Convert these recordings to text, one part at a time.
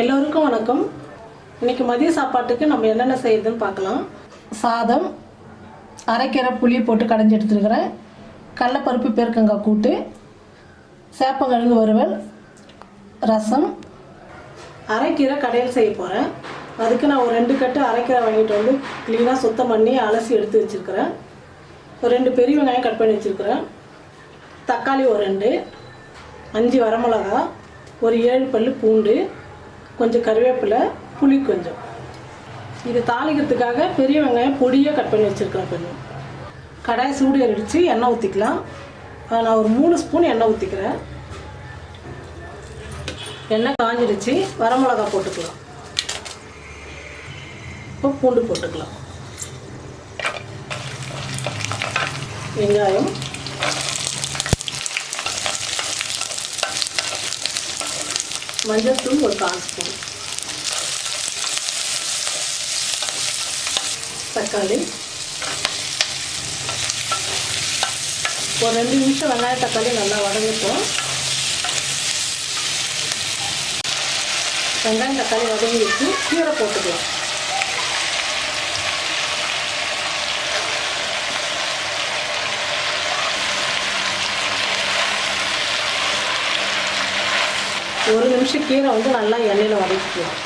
எல்லோருக்கும் வணக்கம். இன்னைக்கு மதிய சாப்பாட்டுக்கு நம்ம என்னென்ன செய்யுதுன்னு பார்க்கலாம். சாதம் அரைக்கீரை புளி போட்டு கடைஞ்சி எடுத்துருக்கிறேன். கடலப்பருப்பு பேருக்கங்காய் கூட்டு சேப்பங்கிழங்கு வறுவல் ரசம். அரைக்கீரை கடையில் செய்ய போகிறேன் அதுக்கு நான் ஒரு ரெண்டு கட்டு அரைக்கீரை வாங்கிட்டு வந்து க்ளீனாக சுத்தம் பண்ணி அலசி எடுத்து வச்சுருக்கிறேன். ஒரு ரெண்டு பெரிய வெங்காயம் கட் பண்ணி வச்சுருக்கிறேன். தக்காளி ஒரு ரெண்டு அஞ்சு வரமிளகா ஒரு ஏழு பல் பூண்டு கொஞ்சம் கருவேப்பிலை புளி கொஞ்சம். இது தாளிக்கிறதுக்காக பெரிய வெங்காயம் பொடியாக கட் பண்ணி வச்சுருக்கலாம் கொஞ்சம். கடாய் சூடு அடித்து எண்ணெய் ஊற்றிக்கலாம் நான் ஒரு மூணு ஸ்பூன் எண்ணெய் ஊற்றிக்கிறேன் எண்ணெய் காஞ்சிடுச்சு வரமிளகா போட்டுக்கலாம். இப்போ பூண்டு போட்டுக்கலாம். வெங்காயம். மஞ்சள் தூள் ஒரு கால் ஸ்பூன். தக்காளி. ஒரு ரெண்டு நிமிஷம் வெங்காய தக்காளி நல்லா வதங்கட்டும். வெங்காயம் தக்காளி வதங்கி வச்சு கீரை போட்டுக்கலாம். ஒரு நிமிஷம் கீரை வந்து நல்லா எண்ணெயில் வதக்கிக்கலாம்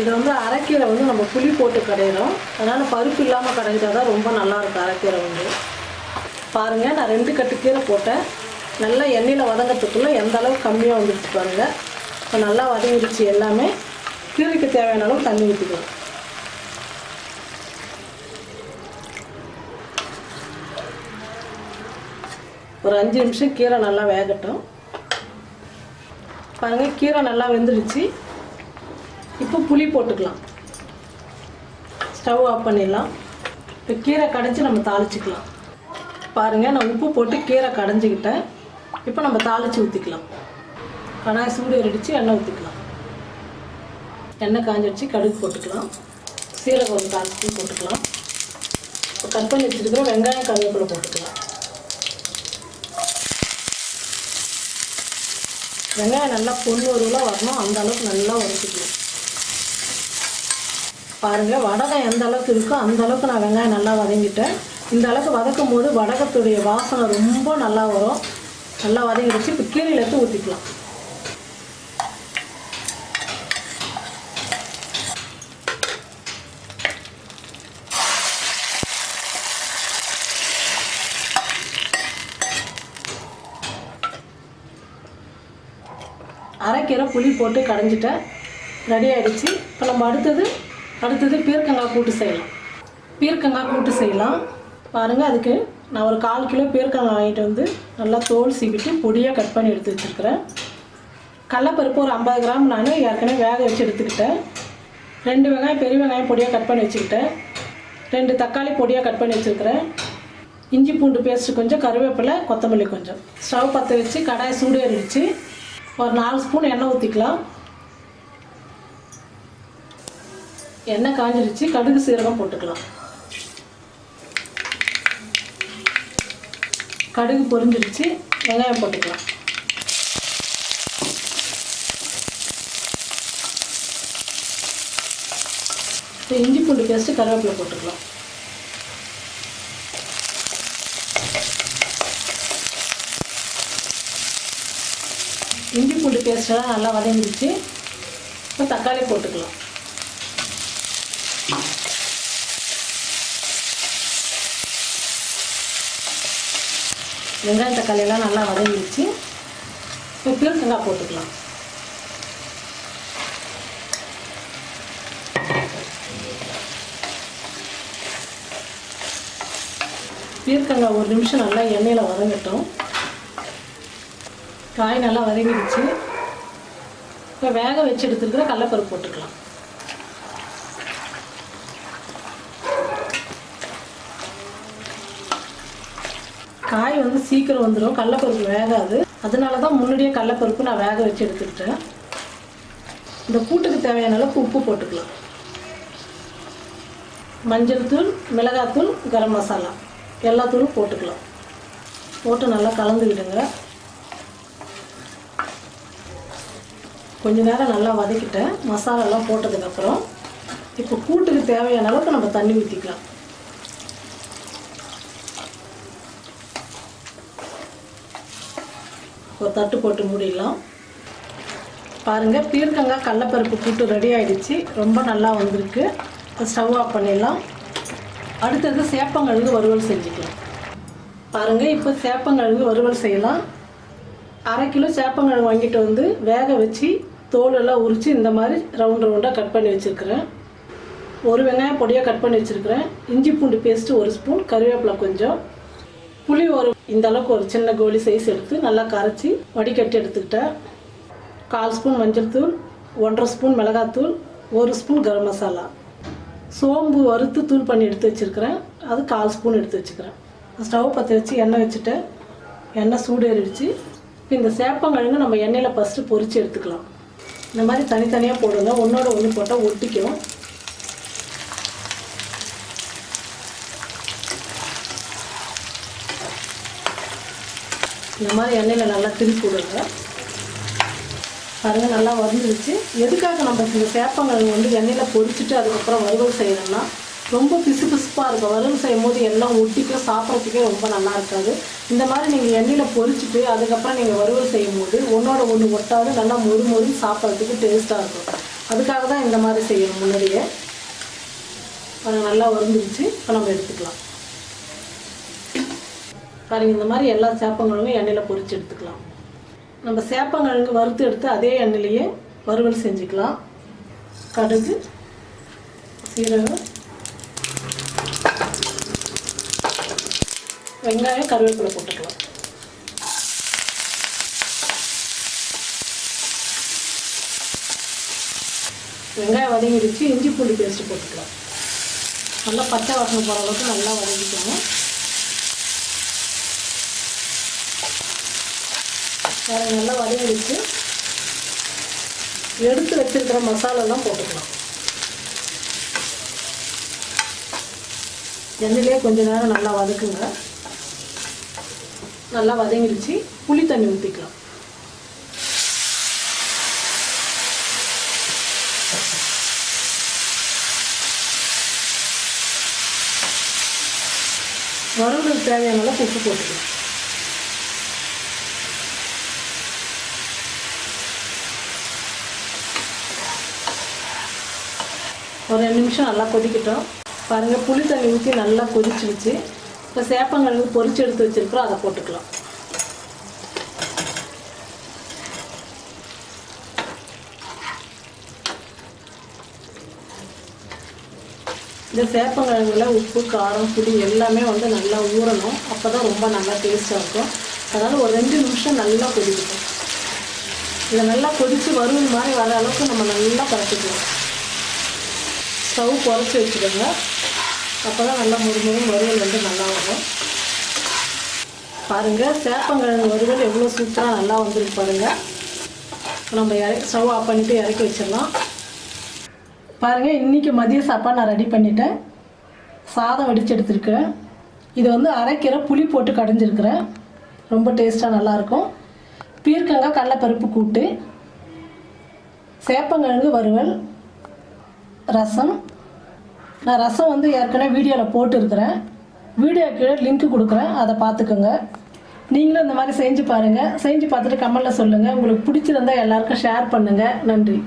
இது வந்து அரைக்கீரை வந்து நம்ம புளி போட்டு கடையிறோம் அதனால் பருப்பு இல்லாமல் கடைஞ்சா தான் ரொம்ப நல்லாயிருக்கும் அரைக்கீரை வந்து. பாருங்கள் நான் ரெண்டு கட்டு கீரை போட்டேன். நல்லா எண்ணெயில் வதங்கிறதுக்குள்ளே எந்த அளவுக்கு கம்மியாக வந்துருச்சு பாருங்கள் இப்போ நல்லா வதங்கிடுச்சு எல்லாமே. கீரைக்கு தேவையான அளவு தண்ணி ஊற்றிக்கலாம் ஒரு அஞ்சு நிமிஷம் கீரை நல்லா வேகட்டும். பாருங்கள் கீரை நல்லா வெந்துடுச்சு. இப்போ புளி போட்டுக்கலாம். ஸ்டவ் ஆஃப் பண்ணிடலாம். இப்போ கீரை கடைஞ்சி நம்ம தாளிச்சிக்கலாம். பாருங்கள் நான் உப்பு போட்டு கீரை கடைஞ்சிக்கிட்டேன். இப்போ நம்ம தாளித்து ஊற்றிக்கலாம் கடாய் சூடு அடித்து எண்ணெய் ஊற்றிக்கலாம் எண்ணெய் காஞ்சிடுச்சு கடுகு போட்டுக்கலாம். சீரகம் ஒரு கால் போட்டுக்கலாம். இப்போ கட் பண்ணி வச்சுருக்கிற வெங்காயம் கருவேப்பிலை போட்டுக்கலாம். வெங்காயம் நல்லா பொண்ணு ஒருவலாக வரணும். அந்த அளவுக்கு நல்லா வதக்கிக்கலாம் பாருங்கள் வடகம் எந்த அளவுக்கு இருக்கோ அந்த அளவுக்கு நான் வெங்காயம் நல்லா வதங்கிட்டேன். இந்த அளவுக்கு வதக்கும் போது வடகத்துடைய வாசனை ரொம்ப நல்லா வரும். நல்லா வதங்கிடுச்சு இப்போ கீரையில் எடுத்து ஊற்றிக்கலாம் கீரை புளி போட்டு கடைஞ்சிட்டேன் ரெடி ஆகிடுச்சு இப்போ நம்ம அடுத்தது அடுத்தது பீர்க்கங்காய் கூட்டு செய்யலாம். பீர்க்கங்காய் கூட்டு செய்யலாம். பாருங்கள் அதுக்கு நான் ஒரு கால் கிலோ பீர்க்கங்காய் வாங்கிட்டு வந்து நல்லா தோல் சீவிட்டு பொடியாக கட் பண்ணி எடுத்து வச்சுருக்கிறேன். கடலப்பருப்பு ஒரு ஐம்பது கிராம் நான் ஏற்கனவே வேக வச்சு எடுத்துக்கிட்டேன். ரெண்டு வெங்காயம் பெரிய வெங்காயம் பொடியாக கட் பண்ணி வச்சுக்கிட்டேன். ரெண்டு தக்காளி பொடியாக கட் பண்ணி வச்சுருக்கிறேன். இஞ்சி பூண்டு பேஸ்ட்டு கொஞ்சம் கருவேப்பிலை கொத்தமல்லி கொஞ்சம். ஸ்டவ் பற்ற வச்சு கடாயை சூடு ஏறிடுச்சு ஒரு நாலு ஸ்பூன் எண்ணெய் ஊற்றிக்கலாம் எண்ணெய் காஞ்சிருச்சு கடுகு சீரகம் போட்டுக்கலாம். கடுகு பொரிஞ்சிருச்சு வெங்காயம் போட்டுக்கலாம். இஞ்சி பூண்டு பேஸ்ட்டு கருவேப்பிலை போட்டுக்கலாம். இஞ்சி பூண்டு பேஸ்ட்டெல்லாம் நல்லா வதங்கிடுச்சு. இப்போ தக்காளி போட்டுக்கலாம். வெங்காயம் தக்காளியெல்லாம் நல்லா வதங்கிடுச்சு. இப்போ பீர்க்கங்காய் போட்டுக்கலாம். பீர்க்கங்காய் ஒரு நிமிஷம் நல்லா எண்ணெயில் வதங்கட்டும். காய் நல்லா வதங்கிடுச்சு. இப்போ வேக வச்சு எடுத்துருக்கிற கடலப்பருப்பு போட்டுக்கலாம். காய் வந்து சீக்கிரம் வந்துடும் கடலப்பருப்பு வேகாது. அதனால தான் முன்னாடியே கடலப்பருப்பு நான் வேக வச்சு எடுத்துக்கிட்டேன். இந்த கூட்டுக்கு தேவையான அளவுக்கு உப்பு போட்டுக்கலாம். மஞ்சள் தூள் மிளகாத்தூள் கரம் மசாலா. எல்லா தூளும் போட்டுக்கலாம். போட்டு நல்லா கலந்துக்கிடுங்க கொஞ்ச நேரம் நல்லா வதக்கிட்டேன் மசாலாலாம் போட்டதுக்கப்புறம் இப்போ கூட்டுக்கு தேவையான அளவுக்கு நம்ம தண்ணி ஊற்றிக்கலாம் ஒரு தட்டு போட்டு மூடிடலாம். பாருங்கள் பீர்க்கங்காய் கடலப்பருப்பு கூட்டு ரெடி ஆகிடுச்சு ரொம்ப நல்லா வந்திருக்கு. ஸ்டவ் ஆஃப் பண்ணிடலாம். அடுத்தது சேப்பங்கழுகு வறுவல் செஞ்சுக்கலாம். பாருங்கள் இப்போ சேப்பங்கழுகு வறுவல் செய்யலாம். அரை கிலோ சேப்பங்கழுகு வாங்கிட்டு வந்து வேக வச்சு தோலெல்லாம் உரித்து இந்த மாதிரி ரவுண்ட் ரவுண்டாக கட் பண்ணி வச்சுருக்கிறேன். ஒரு வெங்காயம் பொடியாக கட் பண்ணி வச்சுருக்கிறேன். இஞ்சி பூண்டு பேஸ்ட்டு ஒரு ஸ்பூன் கருவேப்பிலை கொஞ்சம். புளி ஒரு இந்த அளவுக்கு ஒரு சின்ன கோலி சைஸ் எடுத்து நல்லா கரைச்சி வடிகட்டி எடுத்துக்கிட்டேன். கால் ஸ்பூன் மஞ்சள் தூள் ஒன்றரை ஸ்பூன் மிளகாத்தூள் ஒரு ஸ்பூன் கரம் மசாலா. சோம்பு வறுத்து தூள் பண்ணி எடுத்து வச்சுருக்கிறேன். அது கால் ஸ்பூன் எடுத்து வச்சுக்கிறேன். ஸ்டவ் பற்ற வச்சு எண்ணெய் வச்சுட்டேன். எண்ணெய் சூடு ஏறிடுச்சு இப்போ இந்த சேப்பங்கிழங்கு நம்ம எண்ணெயில் ஃபஸ்ட்டு பொரித்து எடுத்துக்கலாம். இந்த மாதிரி தனித்தனியாக போடுங்க ஒன்றோட ஒன்று போட்டால் ஒட்டிக்கும். இந்த மாதிரி எண்ணெயில் நல்லா திருப்பி விடுங்க. பாருங்கள் நல்லா வந்துருச்சு எதுக்காக நம்ம இந்த சேப்பங்கிழங்கு வந்து எண்ணெயில் பொரிச்சிட்டு அதுக்கப்புறம் வறுவல் செய்யணும்னா ரொம்ப பிசு பிசுப்பாக இருக்கும். வறுவல் செய்யும் போது எல்லாம் ஒட்டிக்கும் சாப்பிட்றதுக்கே ரொம்ப நல்லா இருக்காது. இந்த மாதிரி நீங்கள் எண்ணெயில் பொறிச்சுட்டு அதுக்கப்புறம் நீங்கள் வறுவல் செய்யும் போது ஒன்றோட ஒன்று ஒட்டாது நல்லா மொறு மொறு சாப்பிட்றதுக்கு டேஸ்ட்டாக இருக்கும். அதுக்காக தான் இந்த மாதிரி செய்யணும் முன்னாடியே. நல்லா வந்துருச்சு இப்போ நம்ம எடுத்துக்கலாம். பாருங்கள் இந்த மாதிரி எல்லா சேப்பங்களும் எண்ணெயில் பொரிச்சு எடுத்துக்கலாம். நம்ம சேப்பங்கிழங்கு வறுத்து எடுத்து அதே எண்ணெயிலேயே வறுவல் செஞ்சுக்கலாம். கடுகு சீரகம் வெங்காயம் கருவேப்பிலை போட்டுக்கலாம். வெங்காயம் வதங்கிடுச்சு இஞ்சி பூண்டு பேஸ்ட்டு போட்டுக்கலாம். நல்லா பச்சை வாசனை போகிற அளவுக்கு நல்லா வதக்கிக்கணும். வேறு நல்லா வதங்கிடுச்சு. எடுத்து வச்சிருக்கிற மசாலாலாம் போட்டுக்கலாம். எண்ணெயிலே கொஞ்ச நேரம் நல்லா வதக்குங்க. நல்லா வதங்கிடுச்சு புளி தண்ணி ஊற்றிக்கலாம் வறுவலுக்கு தேவையான அளவுக்கு உப்பு போட்டுக்கலாம். ஒரு ரெண்டு நிமிஷம் நல்லா கொதிக்கிட்டோம். பாருங்கள் புளி தண்ணி ஊற்றி நல்லா கொதிச்சிடுச்சு இப்போ சேப்பங்கிழங்கு பொரிச்சு எடுத்து வச்சிருக்கிறோம் அதை போட்டுக்கலாம். இந்த சேப்பங்கிழங்குல உப்பு காரம் புளி எல்லாமே வந்து நல்லா ஊறணும். அப்போ தான் ரொம்ப நல்லா டேஸ்ட்டாக இருக்கும். அதனால் ஒரு ரெண்டு நிமிஷம் நல்லா கொதிக்கட்டும். இதை நல்லா கொதித்து வறுவல் மாதிரி வர அளவுக்கு நம்ம நல்லா பரப்பிக்கலாம் ஸ்டவ் குறைச்சி வச்சுக்கோங்க. அப்போ தான் நல்லா முறுமுறும் வறுவல் வந்து நல்லா வரும் பாருங்கள் சேப்பங்கிழங்கு வறுவல் எவ்வளோ சூப்பராக நல்லா வந்துருக்கு பாருங்கள் இப்போ நம்ம இற ஸ்டவ் ஆஃப் பண்ணிவிட்டு இறக்கி வச்சிடலாம். பாருங்கள் இன்றைக்கி மதிய சாப்பாடு நான் ரெடி பண்ணிட்டேன். சாதம் வடித்து எடுத்துருக்கிறேன் இது வந்து அரைக்கிற புளி போட்டு கடைஞ்சிருக்கிறேன். ரொம்ப டேஸ்ட்டாக நல்லாயிருக்கும். பீர்க்கங்காய் கடலப்பருப்பு கூட்டு. சேப்பங்கிழங்கு வறுவல். ரசம். நான் ரசம் வந்து ஏற்கனவே வீடியோவில் போட்டுருக்கிறேன். வீடியோ கீழே லிங்க் கொடுக்குறேன். அதை பார்த்துக்கோங்க. நீங்களும் இந்த மாதிரி செஞ்சு பாருங்கள் செஞ்சு பார்த்துட்டு கமெண்டில் சொல்லுங்கள் உங்களுக்கு பிடிச்சிருந்தா எல்லாருக்கும் ஷேர் பண்ணுங்கள் நன்றி.